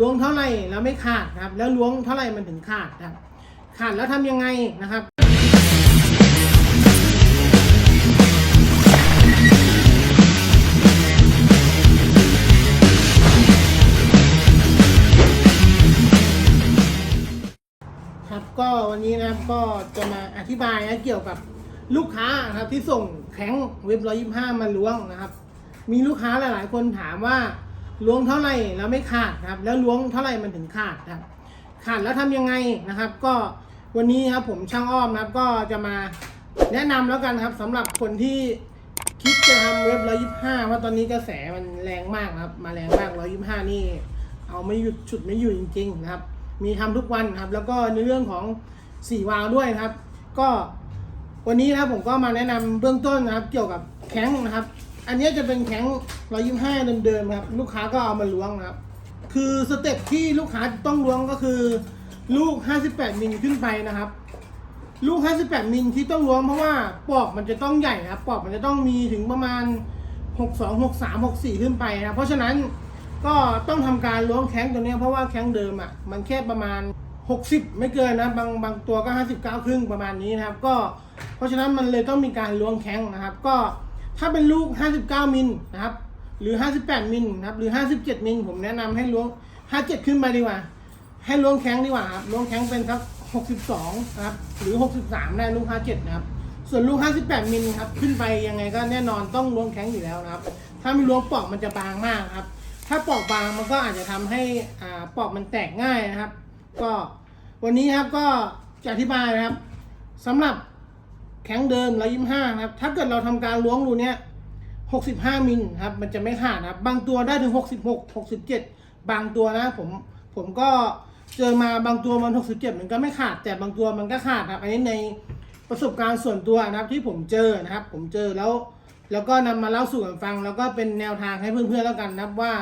ล้วงเท่าไหร่แล้วไม่ขาดครับ แล้วล้วงเท่าไหร่มันถึงขาดครับ ขาดแล้วทำยังไงนะครับครับก็วันนี้นะครับก็จะมาอธิบายนะเกี่ยวกับลูกค้าครับที่ส่งแข็งเว็บร้อยยี่ห้ามาล้วงนะครับ มีลูกค้าหลาย ๆ คนถามว่า ล้วงเท่าไหร่แล้วไม่ขาดครับ แล้วล้วงเท่าไหร่มันถึงขาดครับ ขาดแล้วทำยังไงนะครับ ก็วันนี้ครับผมช่างอ้อมนะครับ ก็จะมาแนะนำแล้วกันครับสำหรับคนที่คิดจะทำเว็บร้อยยี่ห้าว่าตอนนี้กระแสมันแรงมากครับ มาแรงมากร้อยยี่ห้านี่ เอาไม่หยุดฉุดไม่อยู่จริง ๆ นะครับ มีทำทุกวันครับ แล้วก็ในเรื่องของสี่วาล์วด้วยครับ ก็วันนี้นะครับผมก็มาแนะนำเบื้องต้นนะครับ เกี่ยวกับแข้งนะครับ อันนี้จะเป็นแข้งร้อยยี่ห้าเดิมๆครับ ลูกค้าก็เอามาล้วงนะครับ คือสเต็ปที่ลูกค้าต้องล้วงก็คือ ลูก 58 มิลขึ้นไปนะครับ ลูก 58 มิลที่ต้องล้วงเพราะว่าปอกมันจะต้องใหญ่นะครับ ปอกมันจะต้องมีถึงประมาณ 62 63 64 ขึ้นไปนะครับเพราะฉะนั้นก็ต้องทำการล้วงแข้งตัวนี้เพราะว่าแข้งเดิมอะมันแค่ประมาณ 60 ไม่เกินนะบางบางตัวก็ 59 ครึ่งประมาณนี้นะครับ ก็เพราะฉะนั้นมันเลยต้องมีการล้วงแข้งนะครับ ก็ ถ้าเป็นลูก 59 มิลนะครับ หรือ 58 มิลนะครับ หรือ 57 มิล ผมแนะนำให้ล้วง 57 ขึ้นไปดีกว่า ให้ล้วงแข้งดีกว่าครับล้วงแข้งเป็นสัก62 นะครับ หรือ 63 ได้ลูก 57 นะครับ ส่วนลูก 58 มิลครับ ขึ้นไปยังไงก็แน่นอนต้องล้วงแข้งอยู่แล้วนะครับ ถ้าไม่ล้วงปอกมันจะบางมากครับ ถ้าปอกบางมันก็อาจจะทำให้อ่าปอกมันแตกง่ายนะครับ ก็วันนี้ครับก็จะอธิบายนะครับสำหรับ แข้งเดิม125นะครับ ถ้าเกิดเราทำการล้วงรูเนี้ย65มิลครับ มันจะไม่ขาดนะครับ บางตัวได้ถึง66 67บหกหกสิบเจ็ดบางตัวนะ ผม ผมก็เจอมาบางตัวมัน67มันก็ไม่ขาด แต่บางตัวมันก็ขาดครับ อันนี้ในประสบการณ์ส่วนตัวนะครับที่ผมเจอนะครับ ผมเจอแล้ว แล้วก็นำมาเล่าสู่กันฟัง แล้วก็เป็นแนวทางให้เพื่อนๆแล้วกันนะครับว่า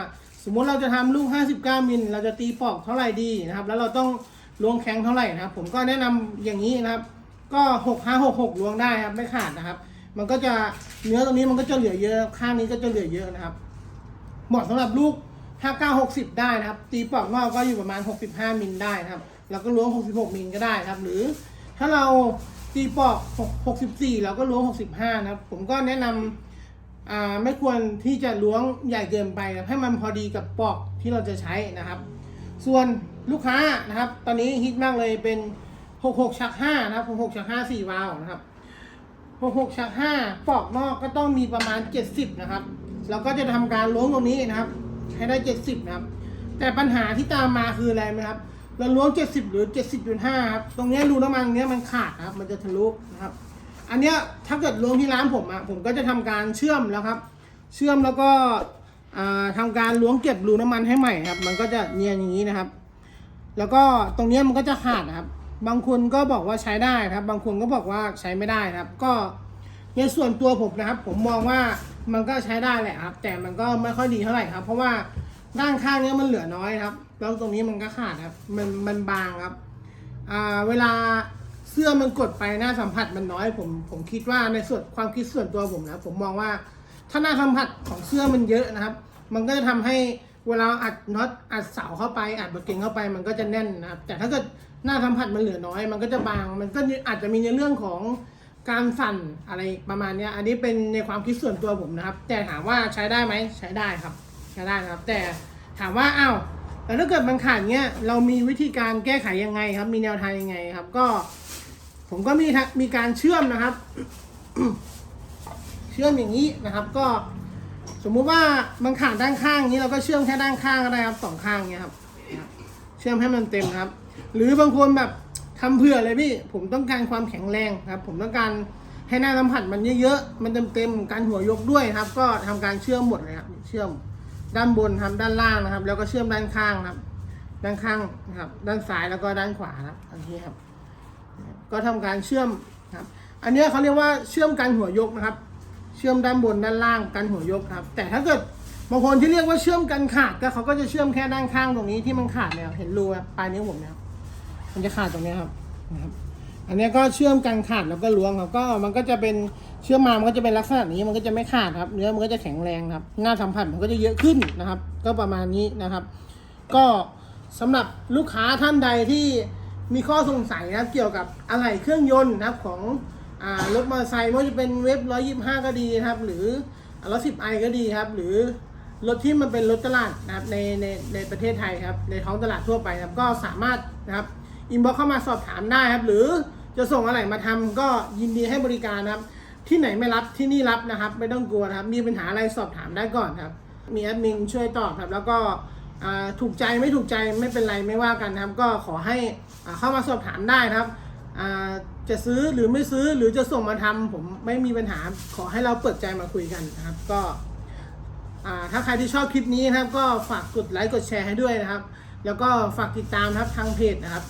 สมมุติเราจะทำลูก 59 มิล เราจะตีปอกเท่าไหร่ดีนะครับ แล้วเราต้องล้วงแข้งเท่าไหร่นะครับ ผมก็แนะนำอย่างนี้นะครับ ก็6566ล้วงได้ครับไม่ขาดนะครับ มันก็จะเนื้อตรงนี้มันก็จะเหลือเยอะ ข้างนี้ก็จะเหลือเยอะนะครับ เหมาะสำหรับลูก59 60ได้นะครับ ตีปอกนอกก็อยู่ประมาณ65มิลได้นะครับ แล้วก็ล้วง66มิลก็ได้นะครับ หรือถ้าเราตีปอก6 64เราก็ล้วง65นะครับ ผมก็แนะนำอ่าไม่ควรที่จะล้วงใหญ่เกินไปนะให้มันพอดีกับปอกที่เราจะใช้นะครับ ส่วนลูกค้านะครับ ตอนนี้ฮิตมากเลยเป็น 66ชัก5นะครับ66ชัก5 4วาล์วนะครับ66ชัก5ปอกนอกก็ต้องมีประมาณ70นะครับเราก็จะทำการล้วงตรงนี้นะครับ ให้ได้70นะครับ แต่ปัญหาที่ตามมาคืออะไรไหมครับ เราล้วง70หรือ70.5ครับ ตรงนี้รูน้ำมันเนี้ยมันขาดนะครับ มันจะทะลุนะครับ อันเนี้ยถ้าเกิดล้วงที่ร้านผมอะผมก็จะทำการเชื่อมแล้วครับ เชื่อมแล้วก็อ่าทำการล้วงเก็บรูน้ำมันให้ใหม่ครับ มันก็จะเนียนอย่างนี้นะครับ แล้วก็ตรงนี้มันก็จะขาดนะครับ บางคนก็บอกว่าใช้ได้ครับ บางคนก็บอกว่าใช้ไม่ได้ครับ ก็ในส่วนตัวผมนะครับ ผมมองว่ามันก็ใช้ได้แหละครับ แต่มันก็ไม่ค่อยดีเท่าไหร่ครับ เพราะว่าด้านข้างนี้มันเหลือน้อยครับ แล้วตรงนี้มันก็ขาดครับ มันมันบางครับอ่าเวลาเสื้อมันกดไปหน้าสัมผัสมันน้อยผมผมคิดว่าในส่วนความคิดส่วนตัวผมนะผมมองว่าถ้าหน้าสัมผัสของเสื้อมันเยอะนะครับ มันก็จะทำให้ เวลาอัดน็อตอัดเสาเข้าไปอัดบทเก่งเข้าไปมันก็จะแน่นนะครับแต่ถ้าเกิดหน้าสัมผัสมันเหลือน้อย มันก็จะบาง มันก็อาจจะมีในเรื่องของการสั่นอะไรประมาณนี้อันนี้เป็นในความคิดส่วนตัวผมนะครับ แต่ถามว่าใช้ได้ไหมใช้ได้ครับ ใช้ได้นะครับ แต่ถามว่าอ้าวแต่ถ้าเกิดมันขาดเงี้ยเรามีวิธีการแก้ไขยังไงครับ มีแนวทางยังไงครับ ก็ ผมก็มีมีการเชื่อมนะครับ เชื่อมอย่างนี้นะครับ ก็ สมมุติว่ามันขาดด้านข้างนี้เราก็เชื่อมแค่ด้านข้างก็ได้ครับสองข้างเนี้ยครับ เชื่อมให้มันเต็มครับ หรือบางคนแบบทำเผื่อเลยพี่ผมต้องการความแข็งแรงครับ ผมต้องการให้หน้าสัมผัสมันเยอะๆ มันเต็มๆ การหัวยกด้วยครับ ก็ทำการเชื่อมหมดเลยครับ เชื่อมด้านบนครับด้านล่างนะครับ แล้วก็เชื่อมด้านข้างครับ ด้านข้างนะครับ ด้านซ้ายแล้วก็ด้านขวาครับอันนี้ครับ ก็ทำการเชื่อมครับ อันเนี้ยเขาเรียกว่าเชื่อมกันหัวยกนะครับ เชื่อมด้านบนด้านล่างกันหัวยกครับ แต่ถ้าเกิดบางคนที่เรียกว่าเชื่อมกันขาดก็เขาก็จะเชื่อมแค่ด้านข้างตรงนี้ที่มันขาดเนี่ยเห็นรูปลายนิ้วผมเนี่ยมันจะขาดตรงนี้ครับนะครับ อันนี้ก็เชื่อมกันขาดแล้วก็ล้วงครับก็มันก็จะเป็นเชื่อมมามันก็จะเป็นลักษณะนี้มันก็จะไม่ขาดครับ เนื้อมันก็จะแข็งแรงครับ หน้าสัมผัสมันก็จะเยอะขึ้นนะครับ ก็ประมาณนี้นะครับ ก็สำหรับลูกค้าท่านใดที่มีข้อสงสัยนะครับเกี่ยวกับอะไหล่เครื่องยนต์นะครับของ รถมอเตอร์ไซค์ไม่ว่าจะเป็นเว็บ125ก็ดีนะครับ หรือรถ 10i ก็ดีครับ หรือรถที่มันเป็นรถตลาดนะครับในในในประเทศไทยครับ ในท้องตลาดทั่วไปครับก็สามารถนะครับอินบ็อกเข้ามาสอบถามได้ครับ หรือจะส่งอะไรมาทำก็ยินดีให้บริการนะครับ ที่ไหนไม่รับที่นี่รับนะครับ ไม่ต้องกลัวนะครับ มีปัญหาอะไรสอบถามได้ก่อนครับ มีแอดมินช่วยตอบครับ แล้วก็ถูกใจไม่ถูกใจไม่เป็นไรไม่ว่ากันนะครับ ก็ขอให้เข้ามาสอบถามได้นะครับ จะซื้อหรือไม่ซื้อหรือจะส่งมาทำผมไม่มีปัญหาขอให้เราเปิดใจมาคุยกันนะครับ ก็ถ้าใครที่ชอบคลิปนี้นะครับ ก็ฝากกดไลค์กดแชร์ให้ด้วยนะครับ แล้วก็ฝากติดตามนะครับทางเพจนะครับ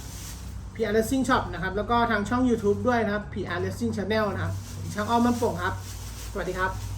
PR Racing Shop นะครับ แล้วก็ทางช่อง YouTube ด้วยนะครับ PR Racing Channel นะครับช่างอ้อมมันโป่งครับ สวัสดีครับ